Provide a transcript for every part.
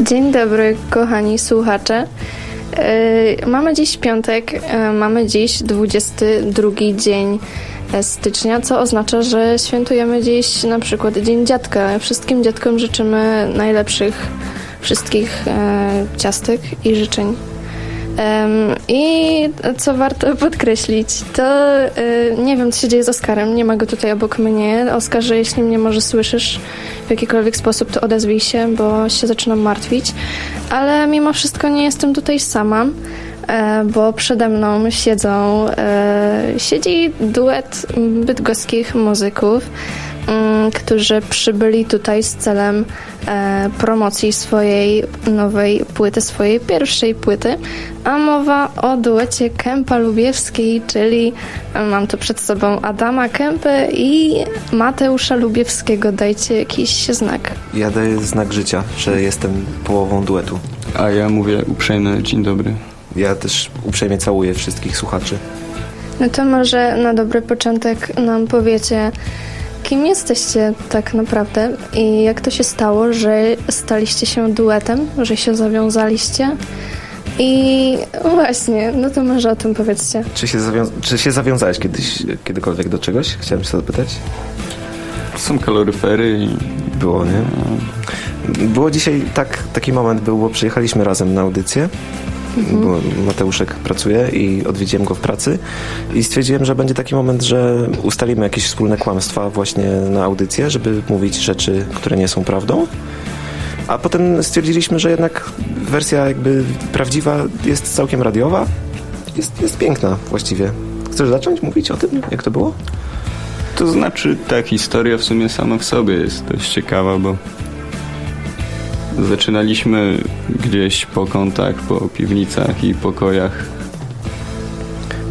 Dzień dobry, kochani słuchacze. Yy, Mamy dziś piątek, yy, mamy dziś 22 dzień e, stycznia, co oznacza, że świętujemy dziś na przykład Dzień Dziadka. Wszystkim dziadkom życzymy najlepszych wszystkich e, ciastek i życzeń. I co warto podkreślić, to y, nie wiem, co się dzieje z Oskarem. Nie ma go tutaj obok mnie. Oskarze, jeśli mnie może słyszysz w jakikolwiek sposób, to odezwij się, bo się zaczynam martwić. Ale mimo wszystko nie jestem tutaj sama, e, bo przede mną siedzą, e, siedzi duet bydgoskich muzyków, którzy przybyli tutaj z celem e, promocji swojej nowej płyty, swojej pierwszej płyty, a mowa o duecie Kępa Lubiewskiej, czyli e, mam tu przed sobą Adama Kępę i Mateusza Lubiewskiego. Dajcie jakiś znak. Ja daję znak życia, że jestem połową duetu. A ja mówię uprzejmy dzień dobry. Ja też uprzejmie całuję wszystkich słuchaczy. No to może na dobry początek nam powiecie, kim jesteście tak naprawdę i jak to się stało, że staliście się duetem, że się zawiązaliście. I właśnie, no to może o tym powiedzcie. Czy się, zawią- czy się zawiązałeś kiedyś, kiedykolwiek do czegoś? Chciałem się zapytać. Są kaloryfery i Było, nie? Było dzisiaj tak, taki moment był, bo przyjechaliśmy razem na audycję. Bo Mateuszek pracuje i odwiedziłem go w pracy i stwierdziłem, że będzie taki moment, że ustalimy jakieś wspólne kłamstwa właśnie na audycję, żeby mówić rzeczy, które nie są prawdą. A potem stwierdziliśmy, że jednak wersja jakby prawdziwa jest całkiem radiowa. Jest, jest piękna właściwie. Chcesz zacząć mówić o tym, jak to było? to znaczy ta historia w sumie sama w sobie jest dość ciekawa, bo zaczynaliśmy gdzieś po kątach, po piwnicach i pokojach.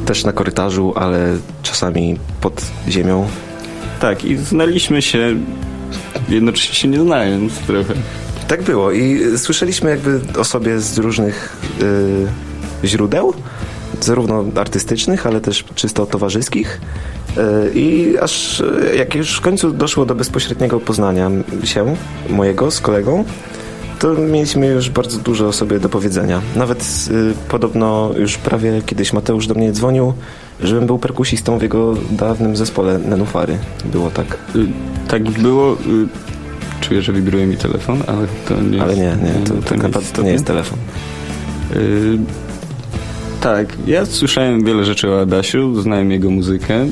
Też na korytarzu, ale czasami pod ziemią. Tak, i znaliśmy się jednocześnie się nie znając trochę. Tak było i słyszeliśmy jakby o sobie z różnych y, źródeł, zarówno artystycznych, ale też czysto towarzyskich. Y, I aż jak już w końcu doszło do bezpośredniego poznania się mojego z kolegą, to mieliśmy już bardzo dużo o sobie do powiedzenia. Nawet y, podobno już prawie kiedyś Mateusz do mnie dzwonił, żebym był perkusistą w jego dawnym zespole Nenufary. Było tak. Y, Tak było. y, Czuję, że wibruje mi telefon, ale to nie Ale jest, nie, nie, to, tak jest naprawdę to istotne. nie jest telefon. Y, tak, ja słyszałem wiele rzeczy o Adasiu, znałem jego muzykę.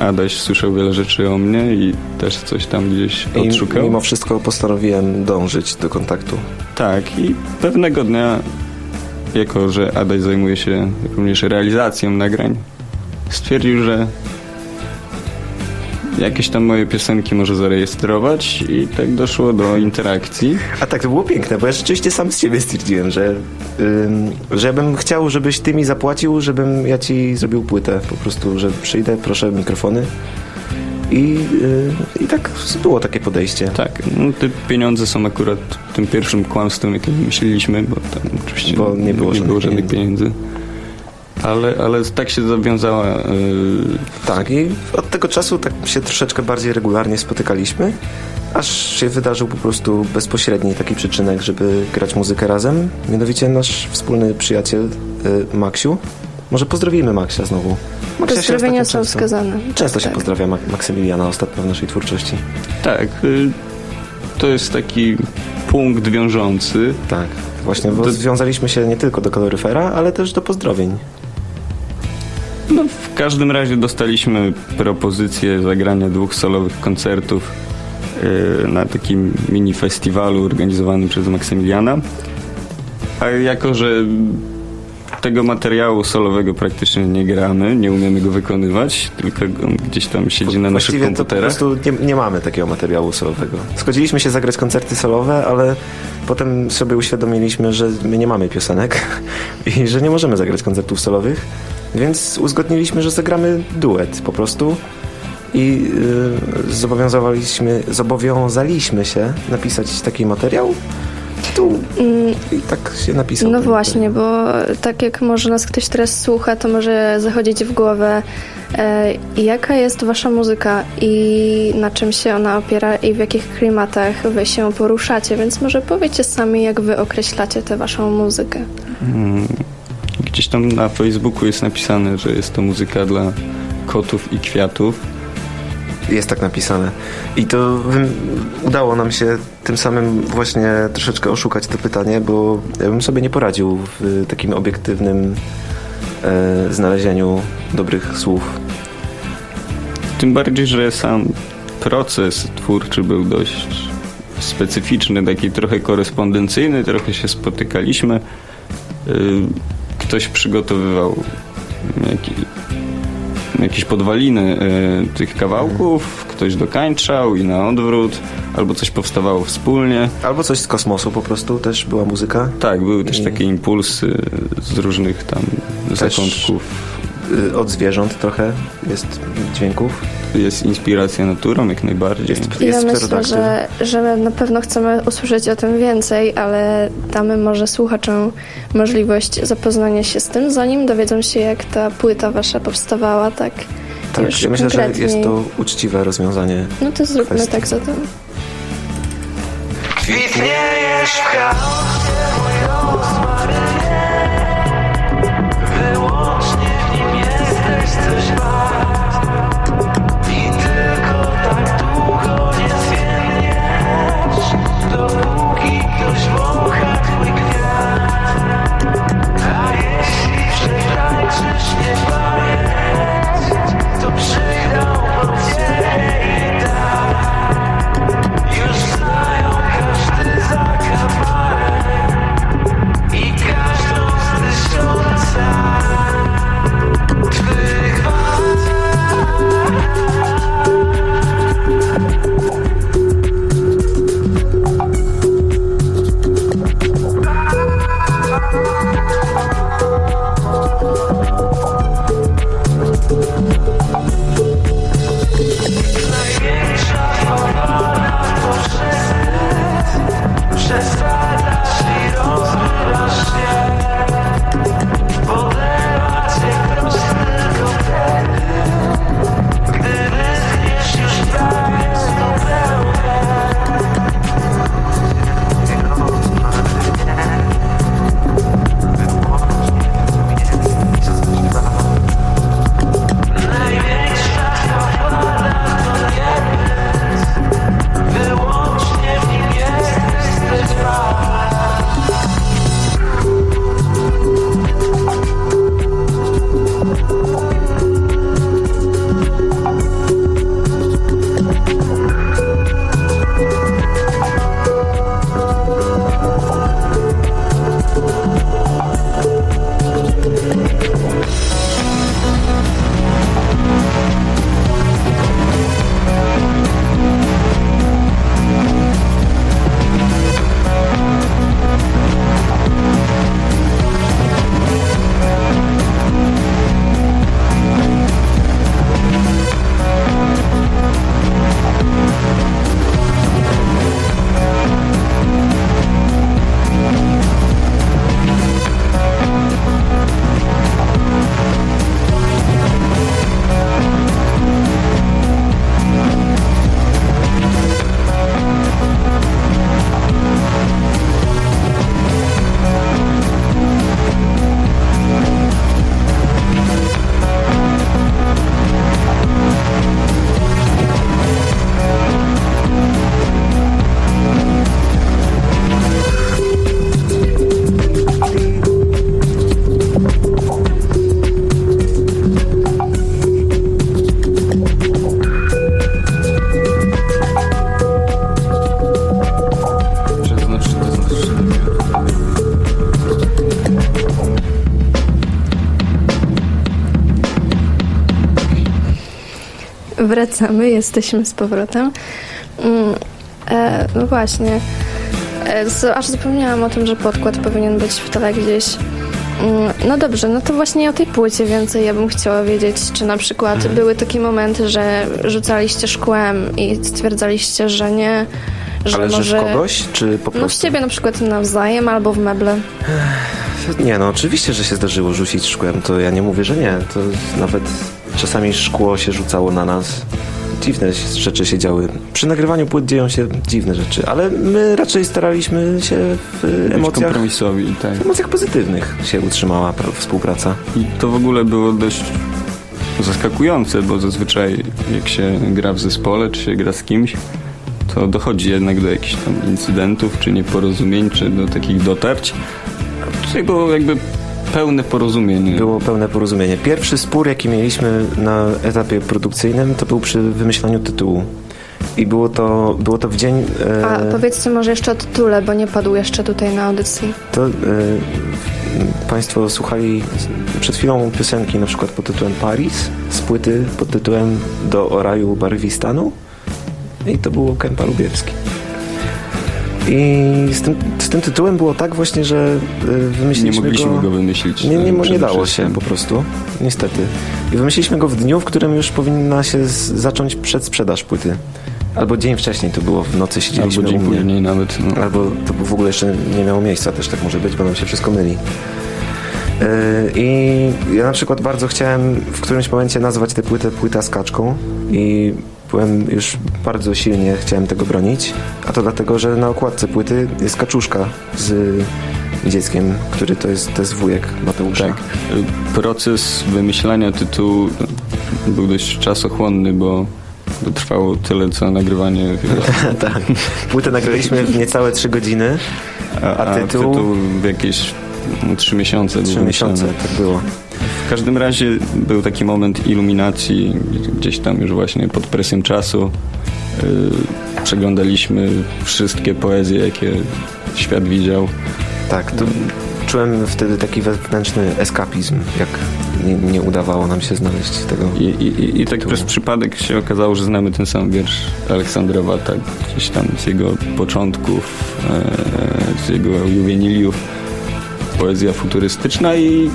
Adaś słyszał wiele rzeczy o mnie i też coś tam gdzieś I odszukał. mimo wszystko postanowiłem dążyć do kontaktu. Tak, i pewnego dnia, jako że Adaś zajmuje się również realizacją nagrań, stwierdził, że jakieś tam moje piosenki może zarejestrować i tak doszło do interakcji. A tak, to było piękne, bo ja rzeczywiście sam z siebie stwierdziłem, że, ym, że ja bym chciał, żebyś ty mi zapłacił, żebym ja ci zrobił płytę. Po prostu, że przyjdę, proszę mikrofony. I, yy, I tak było takie podejście. Tak, no te pieniądze są akurat tym pierwszym kłamstwem, jakie myśleliśmy, bo tam oczywiście Bo nie było żadnych żadnych pieniędzy. Ale, ale tak się zawiązała yy, Tak, i od tego czasu tak się troszeczkę bardziej regularnie spotykaliśmy, aż się wydarzył po prostu bezpośredni taki przyczynek, żeby grać muzykę razem. Mianowicie nasz wspólny przyjaciel y, Maksiu. Może pozdrowimy Maksia znowu. Maksia Pozdrowienia są często- wskazane. Często się Tak. pozdrawia Mak- Maksymiliana ostatnio w naszej twórczości. Tak, y, to jest taki punkt wiążący. Tak, właśnie, bo To- związaliśmy się nie tylko do kaloryfera, ale też do pozdrowień. No, w każdym razie dostaliśmy propozycję zagrania dwóch solowych koncertów y, na takim mini festiwalu organizowanym przez Maksymiliana. A jako, że tego materiału solowego praktycznie nie gramy, nie umiemy go wykonywać, tylko on gdzieś tam siedzi na naszych Właściwie to po komputerach. prostu nie, nie mamy takiego materiału solowego. Zgodziliśmy się zagrać koncerty solowe, ale potem sobie uświadomiliśmy, że my nie mamy piosenek i że nie możemy zagrać koncertów solowych, więc uzgodniliśmy, że zagramy duet po prostu i yy, zobowiązaliśmy, zobowiązaliśmy się napisać taki materiał. Tytuł Mm, i tak się napisał. No właśnie, bo tak jak może nas ktoś teraz słucha, to może zachodzić w głowę E, Jaka jest wasza muzyka i na czym się ona opiera i w jakich klimatach wy się poruszacie? Więc może powiecie sami, jak wy określacie tę waszą muzykę. Mm, Gdzieś tam na Facebooku jest napisane, że jest to muzyka dla kotów i kwiatów. Jest tak napisane. I to udało nam się tym samym właśnie troszeczkę oszukać to pytanie, bo ja bym sobie nie poradził w takim obiektywnym e, znalezieniu dobrych słów. Tym bardziej, że sam proces twórczy był dość specyficzny, taki trochę korespondencyjny, trochę się spotykaliśmy. Y, Ktoś przygotowywał jaki, jakieś podwaliny y, tych kawałków, ktoś dokańczał i na odwrót, albo coś powstawało wspólnie. Albo coś z kosmosu po prostu też była muzyka. Tak, były też takie impulsy z różnych tam zakątków. Y, Od zwierząt trochę jest dźwięków. Jest inspiracja naturą jak najbardziej. Jest, Ja jest myślę, pterodaktyl. że, że na pewno chcemy usłyszeć o tym więcej, ale damy może słuchaczom możliwość zapoznania się z tym, zanim dowiedzą się, jak ta płyta wasza powstawała, tak Tak, już ja myślę, że jest to uczciwe rozwiązanie. No to zróbmy kwestii. tak zatem. Widniejesz w chaosie mój rozmarynie jesteś coś Wracamy, jesteśmy z powrotem. Mm, e, no właśnie. E, z, aż zapomniałam o tym, że podkład powinien być w tle gdzieś. Mm, no dobrze, no to właśnie o tej płycie więcej ja bym chciała wiedzieć. Czy na przykład były takie momenty, że rzucaliście szkłem i stwierdzaliście, że nie, że Ale może... że w kogoś, czy po No w prostu? ciebie na przykład nawzajem albo w meble. Nie, no oczywiście, że się zdarzyło rzucić szkłem, to ja nie mówię, że nie. To nawet czasami szkło się rzucało na nas. Dziwne rzeczy się działy. Przy nagrywaniu płyt dzieją się dziwne rzeczy, ale my raczej staraliśmy się w Być emocjach, kompromisowi, tak. w emocjach pozytywnych się utrzymała pra- współpraca. I to w ogóle było dość zaskakujące, bo zazwyczaj jak się gra w zespole, czy się gra z kimś, to dochodzi jednak do jakichś tam incydentów, czy nieporozumień, czy do takich dotarć. A tutaj było jakby pełne porozumienie. Było pełne porozumienie. Pierwszy spór, jaki mieliśmy na etapie produkcyjnym, to był przy wymyślaniu tytułu. I było to, było to w dzień. e, A powiedzcie może jeszcze o tytule, bo nie padł jeszcze tutaj na audycji. To e, Państwo słuchali przed chwilą piosenki na przykład pod tytułem Paris z płyty pod tytułem Do oraju Barwistanu i to było Kępa Lubiewski. I z tym, tym tytułem było tak właśnie, że e, Nie wymyśliliśmy mogliśmy go... go wymyślić. Nie, nie, e, nie dało się po prostu, niestety. I wymyśliliśmy go w dniu, w którym już powinna się z, zacząć przedsprzedaż płyty. Albo dzień wcześniej to było, w nocy siedzieliśmy Albo dzień później nawet. No. Albo to w ogóle jeszcze nie miało miejsca, też tak może być, bo nam się wszystko myli. Yy, I ja na przykład bardzo chciałem w którymś momencie nazwać tę płytę płyta z kaczką i byłem już bardzo silnie chciałem tego bronić, a to dlatego, że na okładce płyty jest kaczuszka z dzieckiem, który to jest, to jest wujek Mateusza. Tak. Proces wymyślania tytułu był dość czasochłonny, bo trwało tyle, co nagrywanie tak. Płytę nagraliśmy w niecałe 3 godziny, A, A tytuł? w jakieś no, trzy miesiące. był 3 wymyślony. miesiące, tak było. W każdym razie był taki moment iluminacji, gdzieś tam już właśnie pod presją czasu. Yy, przeglądaliśmy wszystkie poezje, jakie świat widział. Tak, to czułem wtedy taki wewnętrzny eskapizm, jak nie, nie udawało nam się znaleźć tego. I, i, i- tak przez przypadek się okazało, że znamy ten sam wiersz Aleksandra Wata, gdzieś tam z jego początków, e, z jego juweniliów, poezja futurystyczna i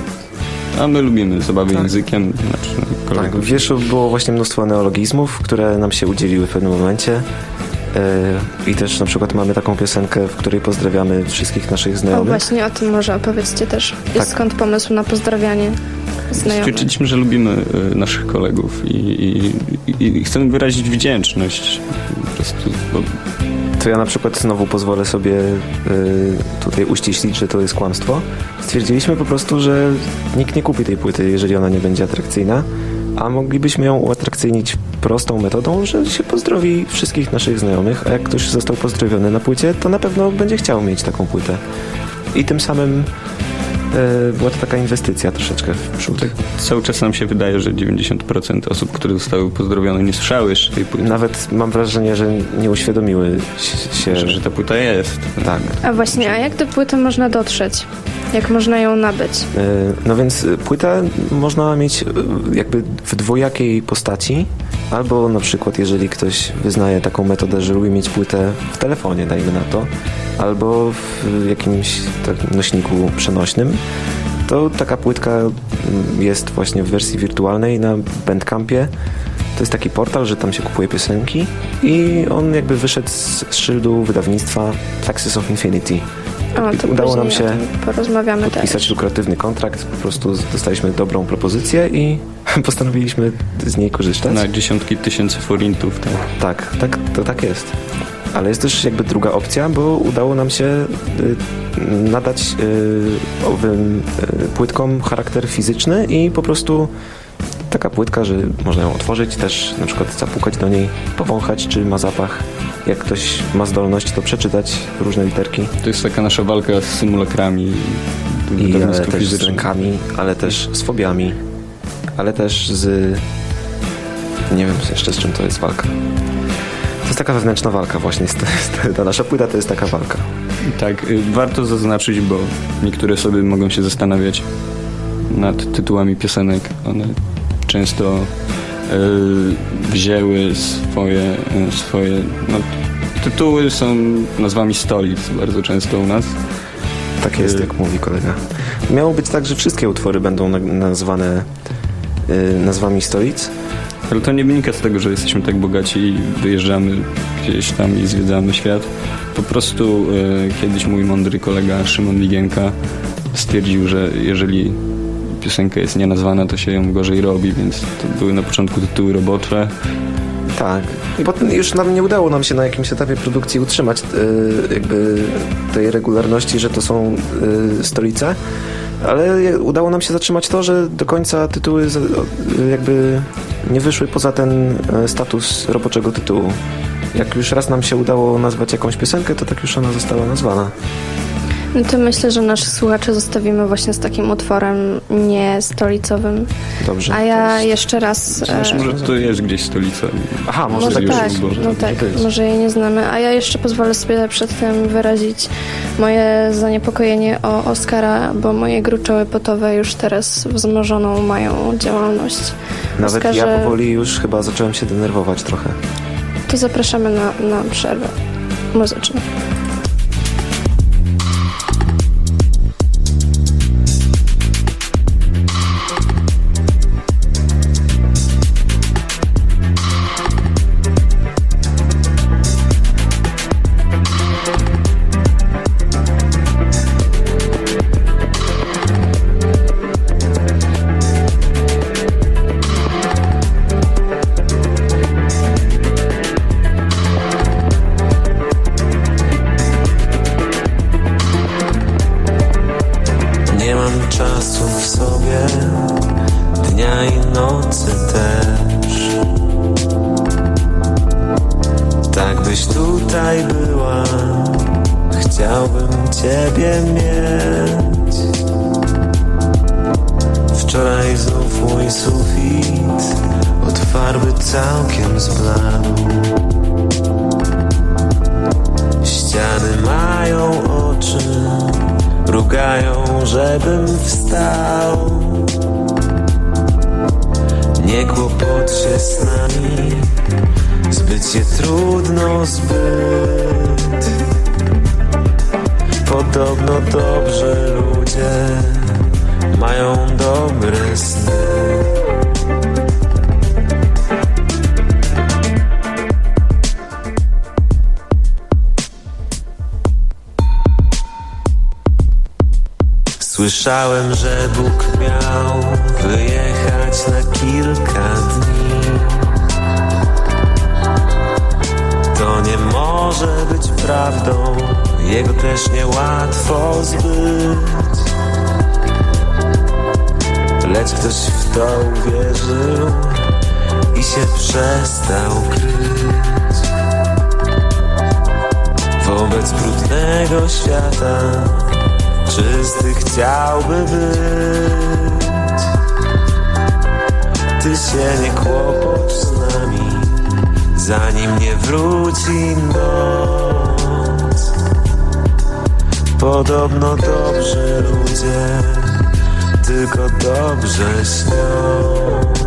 a my lubimy zabawę Tak. językiem, znaczy Tak, kolegów. w wierszu było właśnie mnóstwo neologizmów, które nam się udzieliły w pewnym momencie. Yy, I też na przykład mamy taką piosenkę, w której pozdrawiamy wszystkich naszych O, znajomych. właśnie o tym może opowiedzcie też. Tak. skąd pomysł na pozdrawianie znajomych? Stwierdziliśmy, że lubimy e, naszych kolegów i, i, i, i chcemy wyrazić wdzięczność po prostu, bo To ja na przykład znowu pozwolę sobie yy, tutaj uściślić, że to jest kłamstwo. Stwierdziliśmy po prostu, że nikt nie kupi tej płyty, jeżeli ona nie będzie atrakcyjna, a moglibyśmy ją uatrakcyjnić prostą metodą, że się pozdrowi wszystkich naszych znajomych, a jak ktoś został pozdrowiony na płycie, to na pewno będzie chciał mieć taką płytę. I tym samym była to taka inwestycja troszeczkę w przód. cały czas nam się wydaje, że 90% osób, które zostały pozdrowione nie słyszały jeszcze tej płyty. Nawet mam wrażenie, że nie uświadomiły się, że, że ta płyta jest. tak. A właśnie, a jak do płyty można dotrzeć? Jak można ją nabyć? E, No więc y, płytę można mieć jakby w dwojakiej postaci, albo na przykład jeżeli ktoś wyznaje taką metodę, że lubi mieć płytę w telefonie, dajmy na to, albo w jakimś tak, nośniku przenośnym, to taka płytka mm, jest właśnie w wersji wirtualnej na Bandcampie. To jest taki portal, że tam się kupuje piosenki i on jakby wyszedł z, szyldu wydawnictwa Taxes of Infinity. O, to Udało nam się porozmawiamy podpisać lukratywny kontrakt, po prostu dostaliśmy dobrą propozycję i postanowiliśmy z niej korzystać. Na dziesiątki tysięcy forintów, tak. Tak, tak, to tak jest. Ale jest też jakby druga opcja, bo udało nam się y, nadać y, owym y, płytkom charakter fizyczny i po prostu taka płytka, że można ją otworzyć, też na przykład zapukać do niej, powąchać, czy ma zapach. Jak ktoś ma zdolność, to przeczytać różne literki. To jest taka nasza walka z symulakrami. I ale też z rękami, ale też z fobiami, ale też z... Nie wiem jeszcze z czym to jest walka. To jest taka wewnętrzna walka właśnie. Ta nasza płyta to jest taka walka. Tak, y, warto zaznaczyć, bo niektóre osoby mogą się zastanawiać nad tytułami piosenek. One często y, wzięły swoje, y, swoje no, tytuły są nazwami stolic bardzo często u nas. Tak jest, jak mówi kolega. Miało być tak, że wszystkie utwory będą na- nazwane nazwami stolic. Ale to nie wynika z tego, że jesteśmy tak bogaci i wyjeżdżamy gdzieś tam i zwiedzamy świat. Po prostu e, kiedyś mój mądry kolega Szymon Ligienka stwierdził, że jeżeli piosenka jest nienazwana, to się ją gorzej robi, więc to były na początku tytuły robocze. Tak. I potem już nam nie udało nam się na jakimś etapie produkcji utrzymać y, jakby tej regularności, że to są y, stolice, ale udało nam się zatrzymać to, że do końca tytuły jakby nie wyszły poza ten y, status roboczego tytułu. Jak już raz nam się udało nazwać jakąś piosenkę, to tak już ona została nazwana. No to myślę, że naszych słuchaczy zostawimy właśnie z takim utworem nie stolicowym. Dobrze. A ja jeszcze raz... e, Znaczy, może to jest gdzieś stolica. Aha, może, Może tak już tak, jest Boże. no tak, Może jej nie znamy. A ja jeszcze pozwolę sobie przed tym wyrazić moje zaniepokojenie o Oscara, bo moje gruczoły potowe już teraz wzmożoną mają działalność. Nawet ja Oskarze- powoli już chyba zacząłem się denerwować trochę. To zapraszamy na, na przerwę muzyczną. Zbyt się trudno zbyt. Podobno dobrzy ludzie mają dobre sny. Słyszałem, że Bóg miał wyjechać na kilka dni. Może być prawdą, jego też niełatwo zbyć. Lecz ktoś w to uwierzył i się przestał kryć. Wobec brudnego świata czysty chciałby być. Ty się nie kłopocz z nami, zanim nie wróci noc. Podobno dobrzy ludzie tylko dobrze śnią.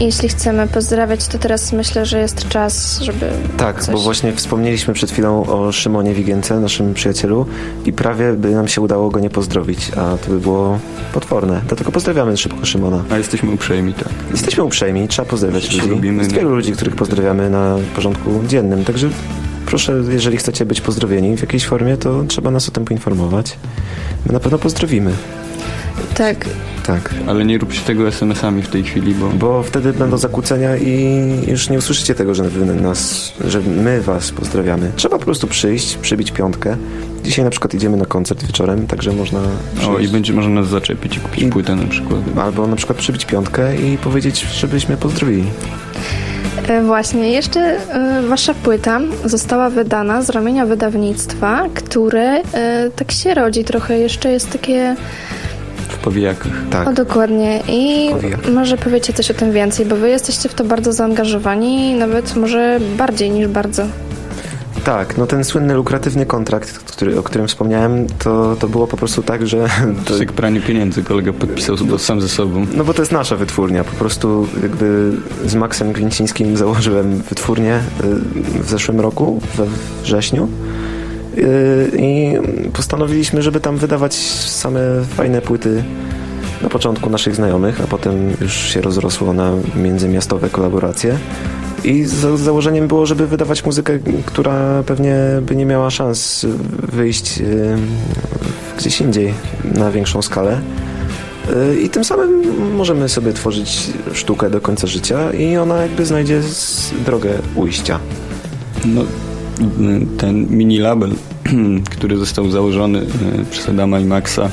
Jeśli chcemy pozdrawiać, to teraz myślę, że jest czas, żeby. Tak, coś... bo właśnie wspomnieliśmy przed chwilą o Szymonie Wigience, naszym przyjacielu i prawie by nam się udało go nie pozdrowić, a to by było potworne. Dlatego pozdrawiamy szybko Szymona. A jesteśmy uprzejmi, tak. Jesteśmy uprzejmi, trzeba pozdrawiać Się ludzi. lubimy, Jest wielu ludzi, których pozdrawiamy na porządku dziennym, także proszę, jeżeli chcecie być pozdrowieni w jakiejś formie, to trzeba nas o tym poinformować. My na pewno pozdrowimy. Tak, Tak. Ale nie róbcie tego SMS-ami w tej chwili, bo Bo wtedy będą zakłócenia i już nie usłyszycie tego, że wy nas, że my was pozdrawiamy. Trzeba po prostu przyjść, przybić piątkę. Dzisiaj na przykład idziemy na koncert wieczorem, także można przyjść. o, i będzie można nas zaczepić i kupić I- płytę na przykład. Albo na przykład przybić piątkę i powiedzieć, żebyśmy pozdrowili. E, Właśnie, jeszcze e, wasza płyta została wydana z ramienia wydawnictwa, które e, tak się rodzi trochę, jeszcze jest takie, powijakach. Tak. o dokładnie i może powiecie coś o tym więcej, bo wy jesteście w to bardzo zaangażowani, nawet może bardziej niż bardzo. Tak, no ten słynny lukratywny kontrakt, który, o którym wspomniałem, to, to było po prostu tak, że... To jak pranie pieniędzy, kolega podpisał bo sam ze sobą. no bo to jest nasza wytwórnia. Po prostu jakby z Maxem Glińcińskim założyłem wytwórnię y, w zeszłym roku, we wrześniu. Y, I postanowiliśmy, żeby tam wydawać same fajne płyty na początku naszych znajomych, a potem już się rozrosło na międzymiastowe kolaboracje. I za założeniem było, żeby wydawać muzykę, która pewnie by nie miała szans wyjść y, gdzieś indziej na większą skalę. Y, I tym samym możemy sobie tworzyć sztukę do końca życia i ona jakby znajdzie drogę ujścia. No, ten mini label, który został założony e, przez Adama i Maxa,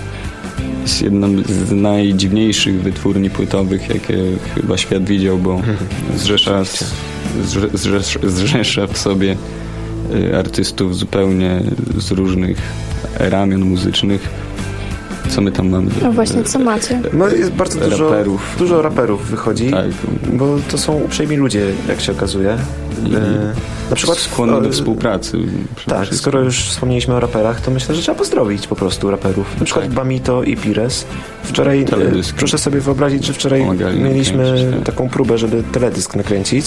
jest jedną z najdziwniejszych wytwórni płytowych, jakie chyba świat widział, bo zrzesza, zrze, zrzesza, zrzesza w sobie e, artystów zupełnie z różnych ramion muzycznych. Co my tam mamy? No właśnie, co macie? No jest bardzo dużo Raperów. Dużo raperów wychodzi, Tak, bo to są uprzejmi ludzie, jak się okazuje. I- E, na przykład skłonny do o, współpracy. Tak, wszystkim. skoro już wspomnieliśmy o raperach, to myślę, że trzeba pozdrowić po prostu raperów. Na przykład Tak. Bamito i Pires. Wczoraj, e, Teledysk. proszę sobie wyobrazić, że wczoraj Pomagali mieliśmy nakręcić, tak. taką próbę, żeby teledysk nakręcić.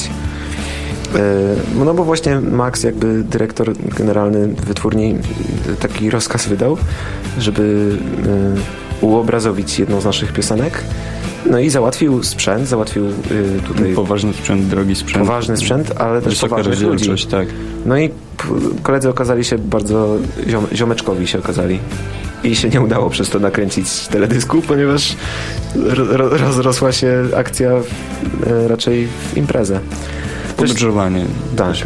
E, No bo właśnie Max, jakby dyrektor generalny wytwórni, e, taki rozkaz wydał, żeby e, uobrazowić jedną z naszych piosenek. No i załatwił sprzęt, załatwił e, tutaj Poważny sprzęt, drogi sprzęt. poważny sprzęt, ale też Wysoka poważnych ludzi. tak. No i koledzy okazali się bardzo ziom, ziomeczkowi się okazali. I się nie udało przez to nakręcić teledysku, ponieważ ro, ro, rozrosła się akcja e, raczej w imprezę. Też, Podróżowanie Tak.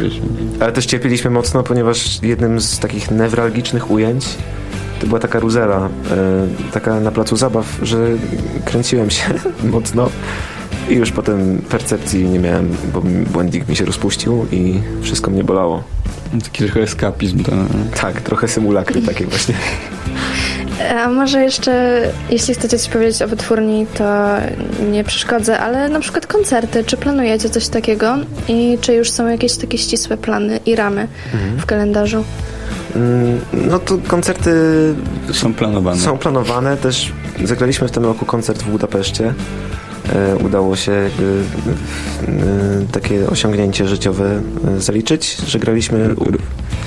ale też cierpieliśmy mocno, ponieważ jednym z takich newralgicznych ujęć to była taka ruzela, e, taka na placu zabaw, że kręciłem się mocno i już potem percepcji nie miałem, bo błędnik mi się rozpuścił i wszystko mnie bolało. Taki trochę eskapizm. To, Tak, trochę symulakry takie właśnie. A może jeszcze, jeśli chcecie coś powiedzieć o wytwórni, to nie przeszkodzę, ale na przykład koncerty, czy planujecie coś takiego i czy już są jakieś takie ścisłe plany i ramy w kalendarzu? Mm, No to koncerty są planowane. są planowane. Też zagraliśmy w tym roku koncert w Budapeszcie. E, Udało się jakby e, takie osiągnięcie życiowe e, zaliczyć, że graliśmy.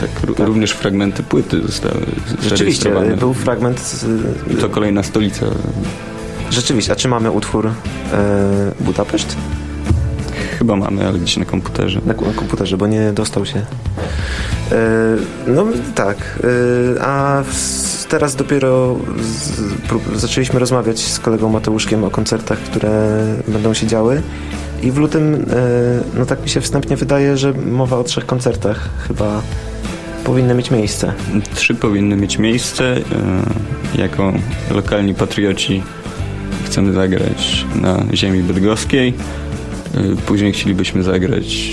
Tak, Tak. Również fragmenty płyty zostały Rzeczywiście, był fragment. z- To kolejna stolica. Rzeczywiście, a czy mamy utwór Budapeszt? Chyba mamy, ale gdzieś na komputerze. Na ku- komputerze, bo nie dostał się. E, No tak, e, a teraz dopiero z, zaczęliśmy rozmawiać z kolegą Mateuszkiem o koncertach, które będą się działy. I w lutym, e, no tak mi się wstępnie wydaje, że mowa o trzech koncertach chyba powinny mieć miejsce. Trzy powinny mieć miejsce. Jako lokalni patrioci chcemy zagrać na ziemi bydgoskiej. E, Później chcielibyśmy zagrać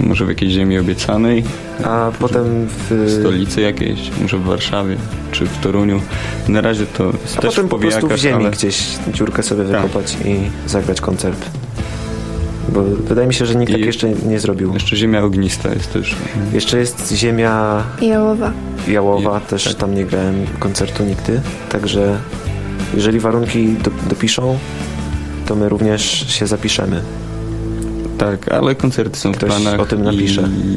może w jakiejś ziemi obiecanej, A potem w, w stolicy jakiejś, może w Warszawie czy w Toruniu. Na razie to jest a też potem w po prostu w ziemi ale gdzieś dziurkę sobie Tak. wykopać i zagrać koncert. Bo wydaje mi się, że nikt I- tak jeszcze nie zrobił. jeszcze ziemia ognista jest też. Jeszcze jest ziemia Jałowa. Jałowa, I- też tak. tam nie grałem koncertu nigdy, także jeżeli warunki do, dopiszą, to my również się zapiszemy. Tak, ale koncerty są Ktoś w planach. o tym napisze. I...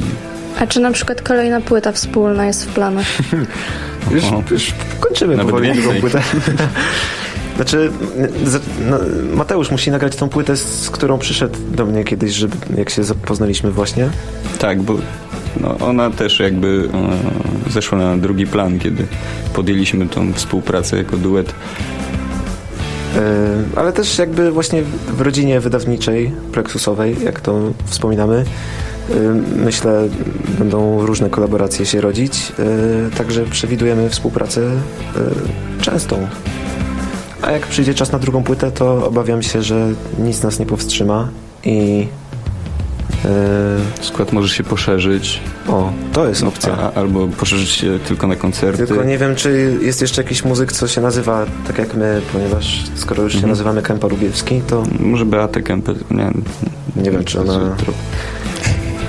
A czy na przykład kolejna płyta wspólna jest w planach? Już, już kończymy Nawet powoli drugą płytę. Znaczy, no, Mateusz musi nagrać tą płytę, z którą przyszedł do mnie kiedyś, żeby, jak się poznaliśmy właśnie. Tak, bo no, ona też jakby e, zeszła na drugi plan, kiedy podjęliśmy tą współpracę jako duet. Yy, ale też jakby właśnie w rodzinie wydawniczej, plexusowej, jak to wspominamy, yy, myślę, będą różne kolaboracje się rodzić, yy, także przewidujemy współpracę częstą. A jak przyjdzie czas na drugą płytę, to obawiam się, że nic nas nie powstrzyma i Skład może się poszerzyć, o, to jest opcja. a, albo poszerzyć się tylko na koncerty. Tylko nie wiem, czy jest jeszcze jakiś muzyk, co się nazywa tak jak my, ponieważ skoro już się Mhm. nazywamy Kępa Lubiewski, to Może Beatę Kempę, nie, Nie wiem, czy ona- to-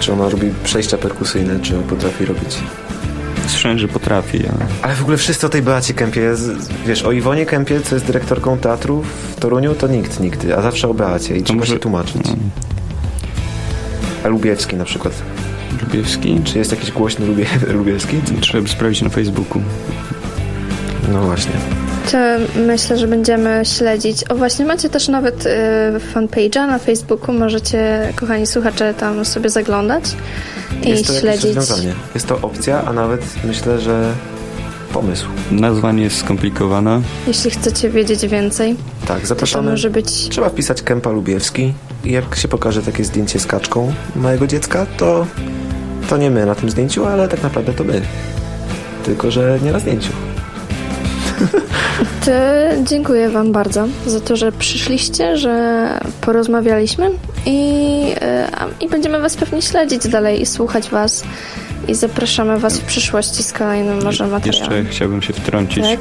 Czy ona robi przejścia perkusyjne, czy potrafi robić? Słyszałem, że potrafi, ale... Ale w ogóle wszyscy o tej Beacie Kępie, wiesz, o Iwonie Kępie, co jest dyrektorką teatru w Toruniu, to nikt nigdy, a zawsze o Beacie i trzeba może- się tłumaczyć. A Lubiewski na przykład. Lubiewski? Czy jest jakiś głośny Lubie, Lubiewski? Trzeba by sprawdzić na Facebooku. No właśnie. To myślę, że będziemy śledzić. O właśnie, macie też nawet y, fanpage'a na Facebooku. Możecie, kochani słuchacze, tam sobie zaglądać i Jest to śledzić. Jest to opcja, a nawet myślę, że pomysł. Nazwa nie jest skomplikowana. Jeśli chcecie wiedzieć więcej, Tak, to to zapraszamy. może być Trzeba wpisać Kępa Lubiewski jak się pokaże takie zdjęcie z kaczką małego dziecka, to to nie my na tym zdjęciu, ale tak naprawdę to my. Tylko, że nie na zdjęciu. To dziękuję Wam bardzo za to, że przyszliście, że porozmawialiśmy i, e, i będziemy Was pewnie śledzić dalej i słuchać Was i zapraszamy Was w przyszłości z kolejnym może materiałem. Jeszcze chciałbym się wtrącić, Tak?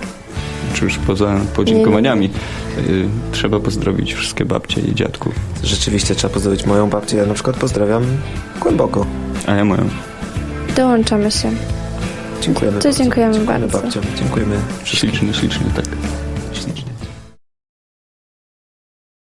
Czy już poza podziękowaniami. Y, Trzeba pozdrowić wszystkie babcie i dziadków, Rzeczywiście trzeba pozdrowić moją babcię. Ja na przykład pozdrawiam głęboko. a ja moją. Dołączamy się. Dziękujemy To bardzo. dziękujemy bardzo. babciom. Dziękujemy Ślicznie, ślicznie, tak.